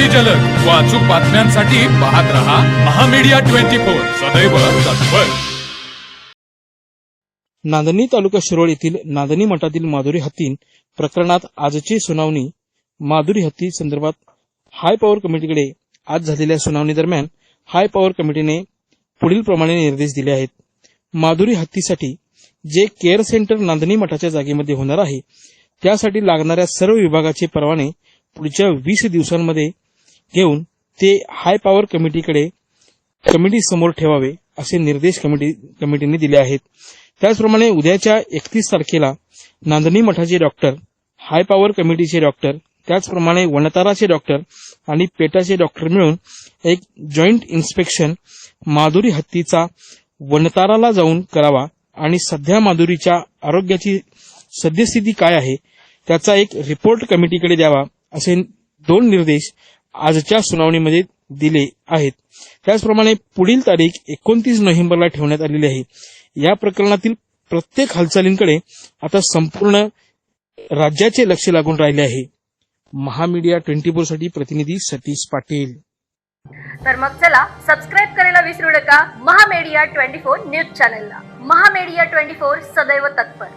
अगदी जलद. व अचूक बातम्यांसाठी पाहत रहा महामीडिया ट्वेंटी फोर. सदैव तत्पर. नांदणी तालुका शिरोळ येथील नांदणी मठातील माधुरी हत्तीन प्रकरणात आजची सुनावणी माधुरी हत्ती संदर्भात हाय पॉवर कमिटीकडे आज झालेल्या सुनावणी दरम्यान हाय पॉवर कमिटीने पुढील प्रमाणे निर्देश दिले आहेत. माधुरी हत्तीसाठी जे केअर सेंटर नांदणी मठाच्या जागेमध्ये होणार आहे त्यासाठी लागणाऱ्या सर्व विभागाचे परवाने पुढच्या वीस दिवसांमध्ये घेऊन ते हाय पॉवर कमिटीकडे कमिटी समोर ठेवावे असे निर्देश कमिटी कमिटीने दिले आहेत. त्याचप्रमाणे उद्याच्या एकतीस तारखेला नांदणी मठाचे डॉक्टर हाय पॉवर कमिटीचे डॉक्टर त्याचप्रमाणे वनताराचे डॉक्टर आणि पेटाचे डॉक्टर मिळून एक जॉईंट इन्स्पेक्शन माधुरी हत्तीचा वनताराला जाऊन करावा आणि सध्या माधुरीच्या आरोग्याची सद्यस्थिती काय आहे त्याचा एक रिपोर्ट कमिटीकडे द्यावा असे दोन निर्देश आजच्या सुनावणीमध्ये दिले आहेत. त्याचप्रमाणे पुढील तारीख एकोणतीस नोव्हेंबरला ठेवण्यात आलेली आहे. या प्रकरणातील प्रत्येक हालचालींकडे आता संपूर्ण राज्याचे लक्ष लागून राहिले आहे. महामीडिया ट्वेंटी फोरसाठी प्रतिनिधी सतीश पाटील. तर मग चला सबस्क्राईब करायला विसरू नका. महामेडिया ट्वेंटी फोर न्यूज चॅनलला. महामेडिया ट्वेंटी फोर सदैव तत्पर.